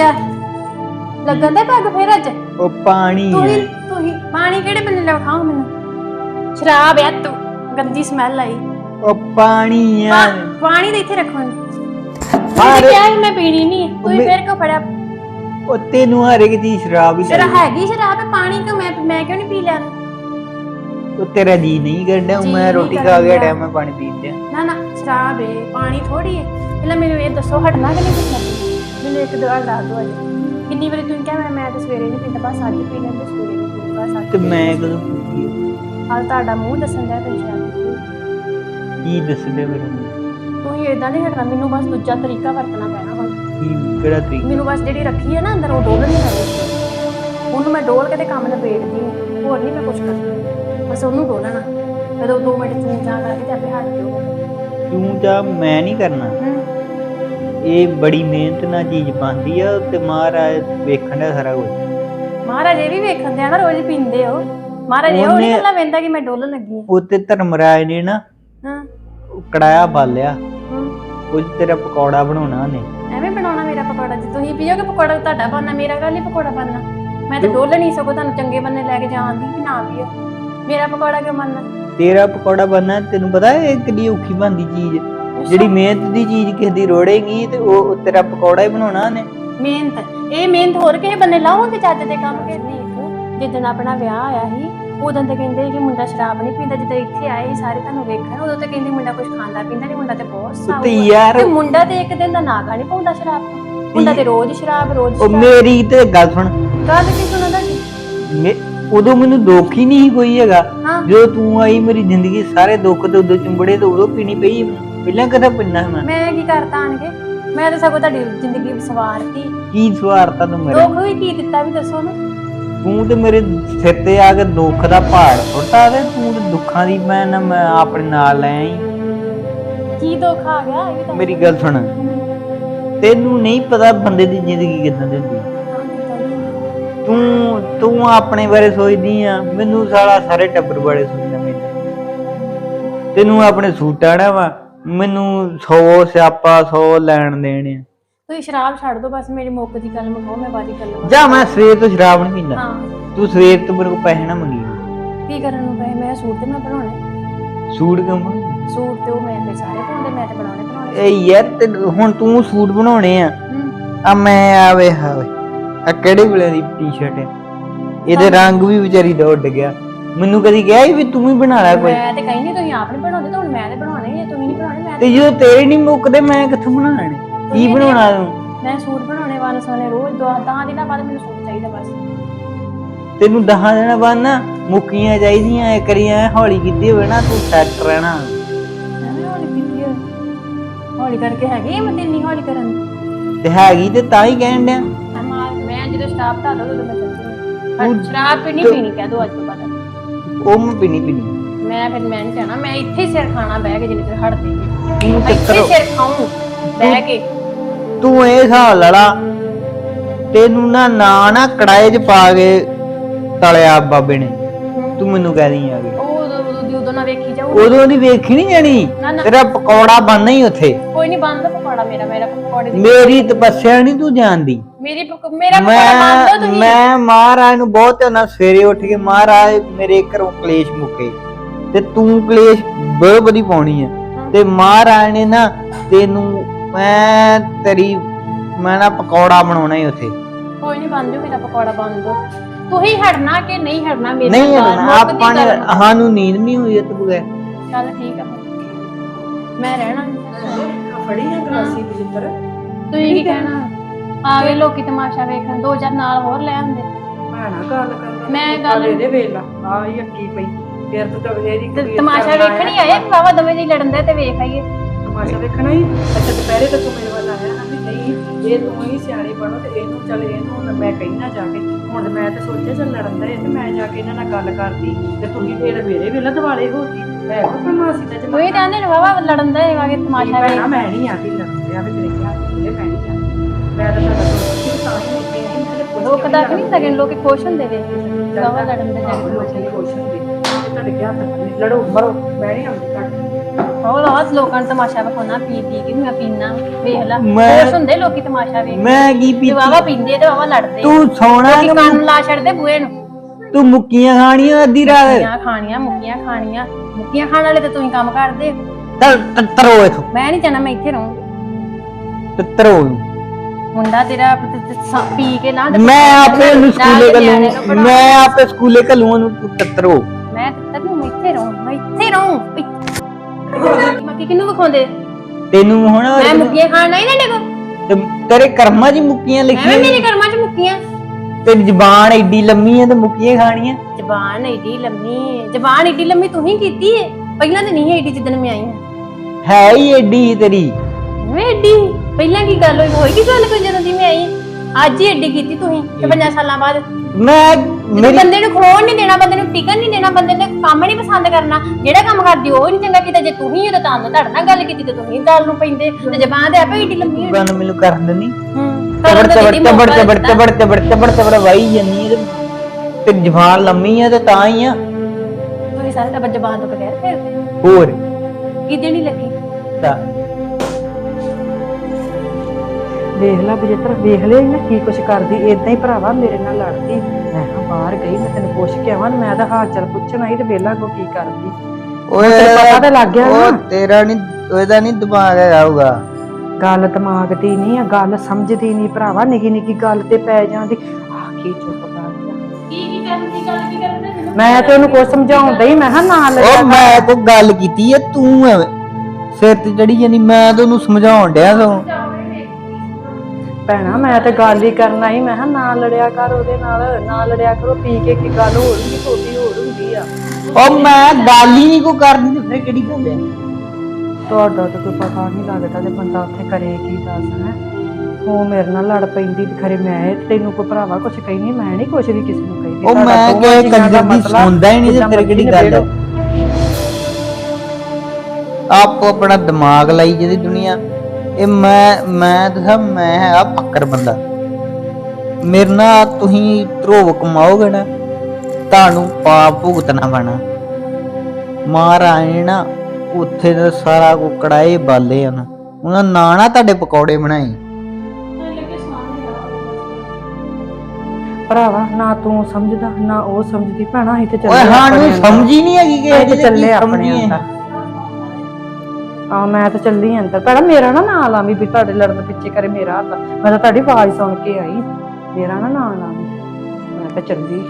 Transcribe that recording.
ਦਿਆ ਲੱਗਣ ਦੇ ਪੈਗ ਫੇਰ ਅੱਜ? ਉਹ ਪਾਣੀ ਤੂੰ ਹੀ। ਹੈ ਤੂੰ ਹੀ ਪਾਣੀ ਕਿਹੜੇ ਬੰਨੇ ਲੈ ਖਾਓ ਮੈਨੂੰ? ਸ਼ਰਾਬ ਹੈ ਤੂੰ ਗੰਦੀ ਸਮੈਲ ਆਈ। ਉਹ ਪਾਣੀ ਹੈ। ਪਾ- ਪਾਣੀ ਦੇ ਇੱਥੇ ਰੱਖੋ ਪਰ- ਕਿਹਾ ਸੀ ਮੈਂ ਪੀਣੀ ਨਹੀਂ ਮੈਂ- ਫੇਰ ਕਿਉਂ ਫੜਿਆ? ਉਹ ਤੈਨੂੰ ਹਰ ਇੱਕ ਚੀਜ਼ ਸ਼ਰਾਬ ਹੀ ਤੇਰਾ ਲੱਗਦੀ ਹੈਗੀ ਸ਼ਰਾਬ ਹੈ ਪਾਣੀ ਕਿਉਂ ਮੈਂ ਮੈਂ ਕਿਉਂ ਨਹੀਂ ਪੀ ਲਿਆ? ਉਹ ਤੇਰਾ ਜੀ ਨਹੀਂ ਕਰਦਾ ਮੈਂ ਨਹੀਂ ਰੋਟੀ ਖਾ ਕਰਨ ਕੇ ਡਿਆ। ਟਾਈਮ ਮੈਂ ਪਾਣੀ ਪੀ ਲਿਆ ਨਾ ਨਾ ਸ਼ਰਾਬ ਹੈ ਪਾਣੀ ਥੋੜੀ ਹੈ ਪਹਿਲਾਂ ਮੈਨੂੰ ਇਹ ਦੱਸੋ ਹਟਣਾ ਕਿ ਨਹੀਂ ਹਟਣਾ? ਮੈਨੂੰ ਇੱਕ ਦਵਾਈ ਲਾ ਦਿਓ ਅੱਜ। ਕਿੰਨੀ ਵਾਰੀ ਤੂੰ ਕਿਹਾ ਮੈਂ ਮੈਂ ਤਾਂ ਸਵੇਰੇ ਨਹੀਂ ਪੀਂਦਾ ਬਸ ਅੱਜ ਪੀ ਲੈਂਦੇ ਸਵੇਰੇ। ਨਹੀਂ ਪੀਂਦਾ ਬਸ ਅੱਜ ਤੇ ਮੈਂ ਕਦੋਂ ਪੀਤੀ ਹੈ? ਹਾਲ ਤੁਹਾਡਾ ਮੂੰਹ ਦੱਸਣ ਦਾ ਤੇ ਸ਼ਰਾਬ ਪੀਤੀ। ਕੀ ਦੱਸਦੇ ਮੈਨੂੰ? ਤੂੰ ਹੀ ਇਦਾਂ ਨਹੀਂ ਹਟਣਾ ਮੈਨੂੰ ਬਸ ਦੂਜਾ ਤਰੀਕਾ ਵਰਤਣਾ ਪੈਣਾ ਹੁਣ। ਕੀ ਕਿਹੜਾ ਤਰੀਕਾ? ਮੈਨੂੰ ਬਸ ਜਿਹੜੀ ਰੱਖੀ ਹੈ ਨਾ ਅੰਦਰ ਉਹ ਡੋਲਣੀ ਹੈ ਉਹਨੂੰ ਮੈਂ ਡੋਲ ਕੇ ਤੇ ਕੰਮ ਨਿਬੇੜਦੀ ਹਾਂ ਹੋਰ ਨਹੀਂ ਮੈਂ ਕੁਝ ਕਰਦੀ। ਬਸ ਉਹਨੂੰ ਡੋਲਣਾ। ਜਦੋਂ 2 ਮਿੰਟ ਚੂੰ ਜਾ ਕਰਕੇ ਤੇ ਆਪੇ ਹਟ ਜਾਊਗਾ ਤੂੰ ਜਾ ਮੈਂ ਨਹੀਂ ਕਰਨਾ। ਹੂੰ। ਇਹ ਬੜੀ ਮਿਹਨਤ ਨਾਲ ਚੀਜ਼ ਪਾਉਂਦੀ ਆ ਤੇ ਮਹਾਰਾਜ ਵੇਖਣ ਦਾ ਸਾਰਾ ਕੁਝ ਮਹਾਰਾਜ ਇਹ ਵੀ ਵੇਖਣ ਦੇ ਆ ਨਾ ਰੋਜ਼ ਪੀਂਦੇ ਹੋ ਮਹਾਰਾਜ ਇਹ ਉਹਨੇ- ਗੱਲਾਂ ਵੇਂਦਾ ਕਿ ਮੈਂ ਡੋਲਣ ਲੱਗੀ ਹਾਂ ਉੱਤੇ ਧਰਮਰਾਜ ਨੇ ਨਾ ਹਾਂ। ਕੜਾਇਆ ਬਾਲਿਆ। ਹੂੰ। 'ਚ ਤੇਰਾ ਪਕੌੜਾ ਬਣਾਉਣਾ ਨੇ ਐਵੇਂ ਬਣਾਉਣਾ ਮੇਰਾ ਪਕੌੜਾ ਜੇ ਤੁਸੀਂ ਪੀਓਗੇ ਪਕੌੜਾ ਤਾਂ ਤੁਹਾਡਾ ਬਣਨਾ ਮੇਰਾ ਗੱਲ ਨਹੀਂ ਪਕੌੜਾ ਬਣਨਾ? ਮੈਂ ਤਾਂ ਡੋਲ ਨਹੀਂ ਸਕੋ ਤੁਹਾਨੂੰ ਚੰਗੇ ਬੰਨੇ ਲੈ ਕੇ ਜਾਂਦੀ ਕਿ ਨਾ ਪੀਓ। ਮੇਰਾ ਪਕੌੜਾ ਕਿਉਂ ਬਣਨਾ? ਤੇਰਾ ਪਕੌੜਾ ਬਣਨਾ ਤੈਨੂੰ ਪਤਾ ਇਹ ਕਿੰਨੀ ਔਖੀ ਬਣਦੀ ਚੀਜ਼। ਜਿਹੜੀ ਮਿਹਨਤ ਦੀ ਚੀਜ਼ ਕਿਸੇ ਦੀ ਰੋੜੇਗੀ ਤੇ ਉਹ ਤੇਰਾ ਪਕੌੜਾ ਹੀ ਬਣਾਉਣਾ ਨੇ ਮਿਹਨਤ ਇਹ ਮਿਹਨਤ ਹੋਰ ਕਿਸੇ ਬੰਨੇ ਲਾਉਂਗੇ ਚੱਜ ਦੇ ਕੰਮ ਕੇ ਦੇਖ ਜਿੱਦਣ ਆਪਣਾ ਵਿਆਹ ਆਇਆ ਸੀ ਉਦੋਂ ਤੇ ਕਹਿੰਦੇ ਕਿ ਮੁੰਡਾ ਸ਼ਰਾਬ ਨਹੀਂ ਪੀਂਦਾ ਜਦੋਂ ਇੱਥੇ ਆਏ ਸਾਰੇ ਤੁਹਾਨੂੰ ਵੇਖਣ ਉਦੋਂ ਤੇ ਕਹਿੰਦੇ ਮੁੰਡਾ ਕੁਝ ਖਾਂਦਾ ਪੀਂਦਾ ਨਹੀਂ ਮੁੰਡਾ ਤੇ ਬਹੁਤ ਸਾਊ ਤੇ। ਯਾਰ ਤੇ ਮੁੰਡਾ ਤੇ ਇੱਕ ਦਿਨ ਦਾ ਨਾਗਾ ਨਹੀਂ ਪਾਉਂਦਾ ਸ਼ਰਾਬ ਮੁੰਡਾ ਤੇ ਰੋਜ਼ ਸ਼ਰਾਬ ਰੋਜ਼ ਉਹ ਮੇਰੀ ਤੇ ਗੱਲ ਸੁਣ। ਗੱਲ ਕੀ ਸੁਣਦਾ ਜੀ ਮੇ- ਉਦੋਂ ਮੈਨੂੰ ਦੁੱਖ ਹੀ ਨਹੀਂ ਕੋਈ ਹੈਗਾ। ਜਦੋਂ ਤੂੰ ਆਈ ਮੇਰੀ ਜ਼ਿੰਦਗੀ ਸਾਰੇ ਦੁੱਖ ਤੇ ਉਦੋਂ ਚੁੰਬੜੇ ਤੇ ਉਦੋਂ ਪੀਣੀ ਪਈ ਮੈਨੂੰ। ਪਹਿਲਾਂ ਕਦੇ ਪੀਣਾ ਸੀ ਮੈਂ? ਮੈਂ ਕੀ ਕਰਤਾ ਆਣਗੇ ਮੈਂ ਤਾਂ ਸਗੋਂ ਤੁਹਾਡੀ ਜ਼ਿੰਦਗੀ ਸਵਾਰਤੀ। ਕੀ ਸਵਾਰਤਾ ਤੂੰ ਮੇਰੇ? ਦੁੱਖ ਵੀ ਕੀ ਦਿੱਤਾ ਵੀ ਦੱਸੋ ਨਾ ਤੂੰ ਤੇ ਮੇਰੇ ਸਿਰ ਤੇ ਆ ਕੇ ਦੁੱਖ ਦਾ ਪਹਾੜ ਸੁੱਟਾ ਤੇ ਤੂੰ ਤੇ ਦੁੱਖਾਂ ਦੀ ਮੈਂ ਨਾ ਮੈਂ ਆਪਣੇ ਨਾਲ ਲੈ ਆਈ। ਕੀ ਦੁੱਖ ਆ ਗਿਆ? ਇਹ ਤਾਂ ਮੇਰੀ ਗੱਲ ਸੁਣ। ਤੈਨੂੰ ਨਹੀਂ ਪਤਾ ਬੰਦੇ ਦੀ ਜ਼ਿੰਦਗੀ ਕਿੱਦਾਂ ਦੀ ਹੁੰਦੀ। ਤੂੰ ਤੂੰ ਆਪਣੇ ਬਾਰੇ ਸੋਚਦੀ ਆ। ਮੈਨੂੰ ਸਾਲਾ ਸਾਰੇ ਟੱਬਰ ਬਾਰੇ ਸੋਚਣਾ ਮੈਨੂੰ ਤੈਨੂੰ ਆਪਣੇ ਸੂਟ ਆਣਾ ਵਾ। ਮੈਨੂੰ 100 ਸਿਆਪਾ 100 ਲੈਣ ਦੇਣੇ ਆ। ਤੁਸੀਂ ਸ਼ਰਾਬ ਛੱਡ ਦੋ ਬਸ ਮੇਰੀ ਮੁੱਕ ਦੀ ਗੱਲ ਮੁਕਾਓ ਮੈਂ ਬਾਰੀ ਕਰ ਲਵਾਂ ਜਾ ਮੈਂ ਸਵੇਰ ਤੋਂ ਸ਼ਰਾਬ ਨਹੀਂ ਪੀਂਦਾ। ਹਾਂ। ਤੂੰ ਸਵੇਰ ਤੋਂ ਮੇਰੇ ਕੋਲ ਪੈਸੇ ਨਾ ਮੰਗੀ ਕੀ ਕਰਨ ਨੂੰ ਪਏ? ਮੈਂ ਸੂਟ ਤੇ ਮੈਂ ਬਣਾਉਣੇ। ਸੂਟ ਕਿਉਂ ਮੰਗੀ? ਸੂਟ ਤੇ ਉਹ ਮੈਂ ਤੇ ਸਾਰੇ ਪਾਉਂਦੇ ਮੈਂ ਤੇ ਬਣਾਉਣੇ ਬਣਾਉਣੇ। ਇਹ ਯਾਰ ਤੇ ਹੁਣ ਤੂੰ ਸੂਟ ਬਣਾਉਣੇ ਆ। ਹੂੰ। ਆ ਮੈਂ ਆਵੇ ਹਾਵੇ ਆ ਕਿਹੜੇ ਵੇਲੇ ਦੀ ਟੀ-ਸ਼ਰਟ ਹੈ ਇਹਦੇ ਰੰਗ ਵੀ ਵਿਚਾਰੀ ਦਾ ਉੱਡ ਗਿਆ। ਮੈਨੂੰ ਕਦੀ ਕਿਹਾ ਵੀ ਤੂੰ ਵੀ ਬਣਾ ਲੈ ਕੋਈ। ਮੈਂ ਤੇ ਕਹਿੰਦੀ ਤੁਸੀਂ ਆਪ ਨਹੀਂ ਬਣਾਉਂਦੇ ਤਾਂ ਹੁਣ ਮੈਂ ਤੇ ਬਣਾਉਣੇ ਜੇ ਤੁਸੀਂ ਨਹੀਂ ਬਣਾਉਣੇ ਮੈਂ ਤੇ ਜਦੋਂ ਤੇਰੇ ਨਹੀਂ ਮੁੱਕਦੇ ਮੈਂ ਕਿੱਥੋਂ ਬਣਾਣੇ ਕੀ ਬਣਾਉਣਾ ਤੂੰ? ਮੈਂ ਸੂਟ ਬਣਾਉਣੇ ਵਾਲੇ ਸੋਨੇ ਰੋਜ਼ ਦੋ ਦਸਾਂ ਦਿਨਾਂ ਬਾਅਦ ਮੈਨੂੰ ਸੂਟ ਚਾਹੀਦਾ ਬਸ। ਤੈਨੂੰ ਦਹਾਂ ਦਿਨਾਂ ਬਾਅਦ ਨਾ ਮੁੱਕੀਆਂ ਚਾਹੀਦੀਆਂ ਐ ਕਰੀਆਂ ਹੌਲੀ ਕੀਤੀ ਹੋਵੇ ਨਾ ਤੂੰ ਸੈੱਟ ਰਹਿਣਾ। ਐਵੇਂ ਹੌਲੀ ਕੀਤੀ ਹੋਈ। ਹੌਲੀ ਕਰਕੇ ਹੈਗੀ ਆ ਮੈਂ ਤੇ ਇੰਨੀ ਹੌਲੀ ਕਰਨ? ਦੀ। ਤੇ ਹੈਗੀ ਤੇ ਤਾਂ ਹੀ ਕਹਿਣ ਡਿਆ। ਮੈਂ ਮਾਰ- ਮੈਂ ਜਦੋਂ ਸਟਾਪ ਦੋ ਮੈਂ ਤੂੰ- ਸ਼ਰਾਬ ਪੀਣੀ ਤੂੰ- ਪੀਣੀ ਕਹਿ ਦੋ ਅੱਜ ਤੋਂ ਬਾਅਦ ਉਹ ਮੈਂ ਪੀਣੀ ਪੀਣੀ। ਮੈਂ ਫਿਰ ਮੈਂ ਨਹੀਂ ਕਹਿਣਾ ਮੈਂ ਇੱਥੇ ਹੀ ਸਿਰ ਖਾਣਾ ਬਹਿ ਕੇ ਜਿੰਨੇ ਚਿਰ ਹਟਦੇ ਨਹੀਂ ਤੂੰ ਇੱਥੇ ਸਿਰ ਖਾਉਂ ਬਹਿ ਕੇ। ਤੂੰ ਇਹ ਹਿਸਾਬ ਲੜਾ ਤੈਨੂੰ ਨਾ ਨਾ ਨਾ ਕੜਾਏ 'ਚ ਪਾ ਕੇ ਤਲਿਆ ਬਾਬੇ ਨੇ। ਤੂੰ ਮੈਨੂੰ ਕਹਿ ਦੀ ਆ ਕੇ। ਉਹ ਉਦੋਂ ਦੀ ਉਦੋਂ ਨਾ ਵੇਖੀ ਜਾਊ ਉਦੋਂ ਦੀ ਵੇਖੀ ਨਹੀਂ ਜਾਣੀ। ਨਾ ਤੇਰਾ ਪਕੌੜਾ ਬਣਨਾ ਹੀ ਉੱਥੇ। ਕੋਈ ਨਹੀਂ ਬੰਦ ਪਕੌੜਾ ਮੇਰਾ ਮੇਰਾ ਪਕੌੜੇ ਦੀ ਮੇਰੀ ਤਪੱਸਿਆ ਨਹੀਂ ਤੂੰ ਜਾਣਦੀ ਮੇਰੀ ਪਕ- ਮੇਰਾ ਪਕੌੜਾ ਬੰਦ ਮੈਂ ਤੁਸੀਂ। ਮੈਂ ਮਹਾਰਾਜ ਨੂੰ ਬਹੁਤ ਨਾ ਸਵੇਰੇ ਉੱਠ ਕੇ ਮਹਾਰਾਜ ਮੇਰੇ ਘਰੋਂ ਕਲੇਸ਼ ਮੁੱਕੇ। ਤੇ ਤੂੰ ਕਲੇਸ਼ ਬਹੁਤ ਬੜੀ ਪਾਉਣੀ ਆ। ਤੇ ਮਹਾਰਾਜ ਨੇ ਨਾ ਤੈਨੂੰ ਮੈਂ ਤੇਰੀ ਮੈਂ ਨਾ ਪਕੌੜਾ ਬਣਾਉਣਾ ਹੀ ਉੱਥੇ। ਕੋਈ ਨਹੀਂ ਬੰਦ ਮੇਰਾ ਪਕੌੜਾ ਬੰਦ ਦੋ ਤੂੰ ਹੀ ਹਟਣਾ ਕਿ ਨਹੀਂ ਹਟਣਾ ਮੇਰੀ ਨਹੀਂ ਹਟਣਾ, ਮੁੱਕ ਦੀ ਆਪਾਂ ਨੇ ਗੱਲ। ਸਾਨੂੰ ਨੀਂਦ ਨਹੀਂ ਹੋਈ ਇਹ ਤੋਂ ਬਗੈਰ। ਚੱਲ ਠੀਕ ਆ। ਮੈਂ ਰਹਿਣਾ ਫੜੀ ਹੈ ਗਲਾਸੀ ਦੀ ਜਿੱਤਰ ਤੁਸੀਂ ਕੀ ਕਹਿਣਾ ਆ। ਗਏ ਲੋਕੀ ਤਮਾਸ਼ਾ ਵੇਖਣ ਦੋ ਚਾਰ ਨਾਲ ਹੋਰ ਲੈ ਆਉਂਦੇ। ਭਾਣਾ ਗੱਲ ਕਰਦਾ ਮੈਂ ਗੱਲ- ਦੇ ਵੇਲਾ ਆ ਹੀ ਅੱਕੀ ਪਈ। ਫਿਰ ਤੂੰ ਤਾਂ ਇਹਦੀ ਤੇ ਕੁੜੀ ਤਮਾਸ਼ਾ ਵੇਖਣ ਹੀ। ਆਏ ਵਾਵਾ ਦਵੇਂ ਜੀ ਲੜਨ ਦੇ ਤੇ ਵੇਖ ਆਈਏ। ਤਮਾਸ਼ਾ ਵੇਖਣਾ ਹੀ? ਅੱਛਾ ਦੁਪਹਿਰੇ ਤਾਂ ਤੂੰ ਮੇਰੇ ਵੱਲ ਜੇ ਤੂੰ ਹੀ ਸਿਆਣੇ ਬਣੋ ਤੇ ਇਹਨੂੰ ਚੱਲ ਇਹਨੂੰ ਮੈਂ ਕਹਿਣਾ ਜਾ ਕੇ ਹੁਣ ਤੇ ਮੈਂ ਤਾਂ ਸੋਚਿਆ ਚੱਲ ਲੜਨ ਦਾ ਤੇ ਮੈਂ ਜਾ ਕੇ ਇਹਨਾਂ ਨਾਲ ਗੱਲ ਕਰਦੀ ਤੇ ਤੁਸੀਂ ਫੇਰ ਮੇਰੇ ਵੇਲੇ ਦਿਵਾਲੇ ਹੋ ਗਈ। ਮੈਂ ਕੋ ਕਮਾਸੀ ਦਾ ਜਮਾ ਤੁਸੀਂ ਤਾਂ ਨੇ ਵਾਵਾ ਲੜਨ ਦੇ ਆ ਕੇ ਤਮਾਸ਼ਾ ਵੇਖ। ਮੈਂ ਨਹੀਂ ਆਦੀ ਲੜਦੇ ਆ ਵੀ ਤੇਰੇ ਕਿਹਾ ਤੇ ਮੈਂ ਨਹੀਂ ਆਦੀ ਮੈਂ ਤਾਂ ਸੋਚੀ ਤਾਂ ਹੀ ਤਾਂ ਲੋਕ ਦਾ ਨਹੀਂ ਸਗਨ ਲੋਕੀ ਖੁਸ਼ ਹੁੰਦੇ ਕੇ ਵਾਵਾ ਲੜਨ ਦੇ ਜਾ ਕੇ ਖੁਸ਼ ਹੁੰਦੇ ਤੁਹਾਡੇ ਕਿਹਾ ਲੜੋ ਮਰੋ ਮੈਂ ਨਹੀਂ ਆਉਂਦੀ ਉਹ ਰਾਤ ਲੋਕਾਂ ਨੂੰ ਤਮਾਸ਼ਾ ਵਿਖਾਉਣਾ ਪੀ ਪੀ ਕੇ ਵੀ ਮੈਂ ਪੀਣਾ ਵੇਖ ਲਾ ਮੈਂ- ਖੁਸ਼ ਹੁੰਦੇ ਲੋਕੀ ਤਮਾਸ਼ਾ ਵੇਖ ਮੈਂ ਕੀ ਤੇ ਪੀਤੀ? ਵਾਵਾ ਪੀਂਦੇ ਤੇ ਵਾਵਾ ਲੜਦੇ। ਤੂੰ ਸੌਣਾ ਲੋਕੀ ਕਿ ਕੰਨ ਲਾ ਛੱਡਦੇ ਬੂਏ ਨੂੰ। ਤੂੰ ਮੁੱਕੀਆਂ ਖਾਣੀਆਂ ਅੱਧੀ ਰਾਤ। ਮੁੱਕੀਆਂ ਖਾਣੀਆਂ ਮੁੱਕੀਆਂ ਖਾਣੀਆਂ। ਮੁੱਕੀਆਂ ਖਾਣ ਵਾਲੇ ਤੇ ਤੁਸੀਂ ਕੰਮ ਕਰਦੇ। ਤਰ ਤਰੋ ਇਥੋਂ। ਮੈਂ ਨਹੀਂ ਚਾਹਨਾ ਮੈਂ ਇੱਥੇ ਰਹੂੰ। ਤਰੋ ਮੁੰਡਾ ਤੇਰਾ ਤ- ਤ- ਸ- ਪੀ ਕੇ ਨਾ ਮੈਂ ਆਪੇ ਉਹਨੂੰ ਸਕੂਲੇ ਪੜ੍ਹਾਉਣਾ। ਮੈਂ ਆਪੇ ਸਕੂਲੇ ਘੱਲੂ ਉਹਨੂੰ ਤੂੰ ਤਰੋ। ਮੈਂ ਤੱਕ ਨੂੰ ਇੱਥੇ ਰਹੂੰ ਮੈਂ ਇੱਥੇ ਰਹੂੰ ਮੱਕੀ ਕਿਨੂੰ ਵਿਖਾਉਂਦੇ? ਤੈਨੂੰ ਹੁਣ ਮੈਂ ਮੁੱਕੀਆਂ ਖਾਣ ਆਈ ਨਾ ਦੇਖੋ ਤੇ ਤੇਰੇ ਕਰਮਾਂ 'ਚ ਹੀ ਮੁੱਕੀਆਂ ਐਵੇਂ ਲਿਖੀਆਂ ਮੇਰੇ ਕਰਮਾਂ 'ਚ ਮੁੱਕੀਆਂ। ਤੇਰੀ ਜ਼ਬਾਨ ਐਡੀ ਲੰਮੀ ਹੈ ਤੇ ਮੁੱਕੀਆਂ ਖਾਣੀਆਂ। ਜ਼ਬਾਨ ਏਡੀ ਲੰਮੀ ਜ਼ਬਾਨ ਏਡੀ ਲੰਮੀ ਤੂੰ ਹੀ ਕੀਤੀ ਏ। ਪਹਿਲਾਂ ਤੇ ਨਹੀਂ ਏਡੀ ਜਿੱਦਣ ਮੈਂ ਆਈ ਹਾਂ ਹੈ ਹੀ ਐਡੀ ਤੇਰੀ। ਏਡੀ। ਪਹਿਲਾਂ ਕੀ ਗੱਲ ਹੋਈ? ਹੋਈ ਕੀ ਗੱਲ ਕੋਈ ਜਦੋਂ ਦੀ ਮੈਂ ਆਈ ਅੱਜ ਹੀ ਏਡੀ ਕੀਤੀ ਤੁਸੀਂ ਤੇ ਪੰਜਾਂ ਸਾਲਾਂ ਬਾਅਦ? ਮੈਂ ਮੇਰੀ ਬੰਦੇ ਨੂੰ ਖਲੋਣ ਨਹੀਂ ਦੇਣਾ ਬੰਦੇ ਨੂੰ ਟਿਕਣ ਨਹੀਂ ਦੇਣਾ ਬੰਦੇ ਨੇ ਕੰਮ ਨਹੀਂ ਪਸੰਦ ਕਰਨਾ ਜਿਹੜਾ ਕੰਮ ਕਰਦੀ ਉਹ ਨਹੀਂ ਚੰਗਾ ਕੀਤਾ ਜੇ ਤੂੰ ਹੀ ਉਹਦਾ ਤਾਂ ਤੁਹਾਡੇ ਨਾਲ ਗੱਲ ਕੀਤੀ ਤੇ ਤੁਸੀਂ ਗੱਲ ਨੂੰ ਪੈਂਦੇ ਤੇ ਜ਼ਬਾਨ ਤੇ ਆਪੇ ਏਡੀ ਲੰਮੀ ਹੋਣੀ। ਗੱਲ ਮੈਨੂੰ ਕਰਨ ਦੇਣੀ ਹੂੰ ਚਬੜ ਮੌਕਾ ਚਬੜ ਦਿੱਤਾ। ਚਬੜ ਚਬੜ ਚਬੜ ਚਬੜ ਵਾਈ ਜੰਨੀ ਹੈ ਤੇ ਤੇ ਜ਼ਬਾਨ ਲੰਮੀ ਹੈ ਤੇ ਤਾਂ ਹੀ ਆ। ਤੁਸੀਂ ਸਾਰੇ ਤਾਂ ਜ਼ਬਾਨ ਤੋਂ ਬਗੈਰ ਫਿਰਦੇ ਹੋਰ? ਕਿਤੇ ਨਹੀਂ ਲੱਗੀ। ਤਾਂ। ਵੇਖ ਲੈ ਬਜੇਤਰ ਵੇਖ ਲਿਆ ਨਾ ਕੀ ਕੁਛ ਕਰਦੀ ਏਦਾਂ ਹੀ ਭਰਾਵਾ ਮੇਰੇ ਨਾਲ ਲੜਦੀ। ਮੈਂ ਕਿਹਾ ਬਾਹਰ ਗਈ ਮੈਂ ਤੈਨੂੰ ਪੁੱਛ ਕੇ ਆਵਾਂ ਮੈਂ ਤਾਂ ਹਾਲ ਚਾਲ ਪੁੱਛਣ ਆਈ ਤੇ ਵੇਲਾ ਕੋ ਕੀ ਕਰਦੀ। ਓਏ ਤੈਨੂੰ ਪਤਾ ਤਾਂ ਲੱਗ ਗਿਆ ਉਹ ਨਾ। ਤੇਰਾ ਨਹੀਂ ਉਹਦਾ ਨਹੀਂ ਦਿਮਾਗ ਹੈਗਾ ਗੱਲ ਦਿਮਾਗ ਦੀ ਨਹੀਂ ਆ ਗੱਲ ਸਮਝਦੀ ਨਹੀਂ ਭਰਾਵਾ ਨਿੱਕੀ ਨਿੱਕੀ ਗੱਲ ਤੇ ਪੈ ਜਾਂਦੀ। ਆ ਕੀ ਚੁੱਪ ਕਰ। ਕੀ ਕੀ ਕਰਨ ਦੀ ਗੱਲ ਕੀ ਕਰਦੇ ਮੈਂ ਤੇ ਉਹਨੂੰ ਕੁਝ ਸਮਝਾਉਂਦਾ ਹੀ ਮੈਂ ਕਿਹਾ ਨਾ ਉਹ ਮੈਂ ਕੋ ਗੱਲ ਕੀਤੀ ਹੈ ਤੂੰ ਐਵੇਂ ਸਿਰ ਤੇ ਚੜੀ ਜਾਨੀ ਮੈਂ ਤਾਂ ਉਹਨੂੰ ਸਮਝਾਉਣ ਡਿਆ ਸੋ ਭੈਣਾ ਮੈਂ ਤੇ ਗੱਲ ਹੀ ਕਰਨਾ ਹੀ ਮੈਂ ਕਿਹਾ ਨਾ ਲੜਿਆ ਕਰ ਉਹਦੇ ਨਾਲ ਨਾ ਲੜਿਆ ਕਰੋ ਪੀ ਕੇ ਕੀ ਗੱਲ ਹੋਰ ਹੁੰਦੀ ਛੋਟੀ ਹੋਰ ਹੁੰਦੀ ਆ। ਉਹ ਮੈਂ ਗੱਲ ਹੀ ਨਹੀਂ ਕੋ ਕਰਦੀ ਤੇ ਫਿਰ ਕਿਹੜੀ ਗੱਲ ਹੈ ਤੁਹਾਡਾ ਤਾਂ ਕੋਈ ਪਤਾ ਨਹੀਂ ਲੱਗਦਾ ਤੇ ਬੰਦਾ ਉੱਥੇ ਕਰੇ ਕੀ ਦੱਸ ਹੈ? ਉਹ ਮੇਰੇ ਨਾਲ ਲੜ ਪੈਂਦੀ ਤੇ ਖਰੇ ਮੈਂ ਤੈਨੂੰ ਕੋਈ ਭਰਾਵਾ ਕੁਛ ਕਹਿੰਦੀ ਮੈਂ ਨਹੀਂ ਕੁਛ ਵੀ ਕਿਸੇ ਨੂੰ ਕਹਿੰਦੀ ਉਹ ਤੁਹਾਡਾ ਮੈਂ ਦੋਵਾਂ ਕਿਹਾ ਜੀਆਂ ਦਾ ਕੰਜਰ ਦੀ ਮਸਲਾ ਸੁਣਦਾ ਹੀ ਨਹੀਂ ਤੇ ਜਿੱਦਾਂ ਫਿਰ ਕਿਹੜੀ ਮਰਜ਼ੀ ਗੱਲ ਹੈ ਨਿਬੇੜੋ। ਆਪੋ ਆਪਣਾ ਦਿਮਾਗ ਲਾਈ ਜਿਹਦੀ ਦੁਨੀਆ। ਇਹ ਮੈਂ ਮੈਂ ਦੱਸਾਂ ਮੈਂ ਹੈਗਾ ਫੱਕਰ ਬੰਦਾ। ਮੇਰੇ ਨਾਲ ਤੁਸੀਂ ਧਰੋਵ ਕਮਾਓਗੇ ਨਾ ਤੁਹਾਨੂੰ ਪਾਪ ਭੁਗਤਣਾ ਪੈਣਾ। ਮਹਾਰਾਣੀ ਨਾ ਉੱਥੇ ਦਾ ਸਾਰਾ ਕੋ ਕੜਾਏ ਬਾਲੇ ਹਨ ਉਹਨਾਂ ਨਾਂ ਨਾ ਤੁਹਾਡੇ ਪਕੌੜੇ ਬਣਾਏ। ਭਰਾਵਾ ਨਾ ਤੂੰ ਸਮਝਦਾ ਨਾ ਉਹ ਸਮਝਦੀ। ਭੈਣਾ ਅਸੀਂ ਤੇ ਚੱਲੇ ਓਏ ਸਾਨੂੰ। ਸਮਝ ਹੀ ਨਹੀਂ ਹੈਗੀ ਕਿ ਅਸੀਂ ਤੇ ਚੱਲੇ ਆਪਣੇ। ਅੰਦਰ। ਆ ਮੈਂ ਤਾਂ ਚੱਲੀ ਅੰਦਰ। ਭੈਣਾ ਮੇਰਾ ਨਾ ਨਾਂ ਲਾਵੀਂ ਵੀ ਤੁਹਾਡੇ ਲੜਨ ਪਿੱਛੇ ਕਰੇ ਮੇਰਾ ਹੱਥ ਮੈਂ ਤਾਂ ਤੁਹਾਡੀ ਆਵਾਜ਼ ਸੁਣ ਕੇ ਆਈ। ਮੇਰਾ ਨਾ ਨਾਂ ਲਾਵੀਂ ਮੈਂ ਤਾਂ ਚੱਲੀ।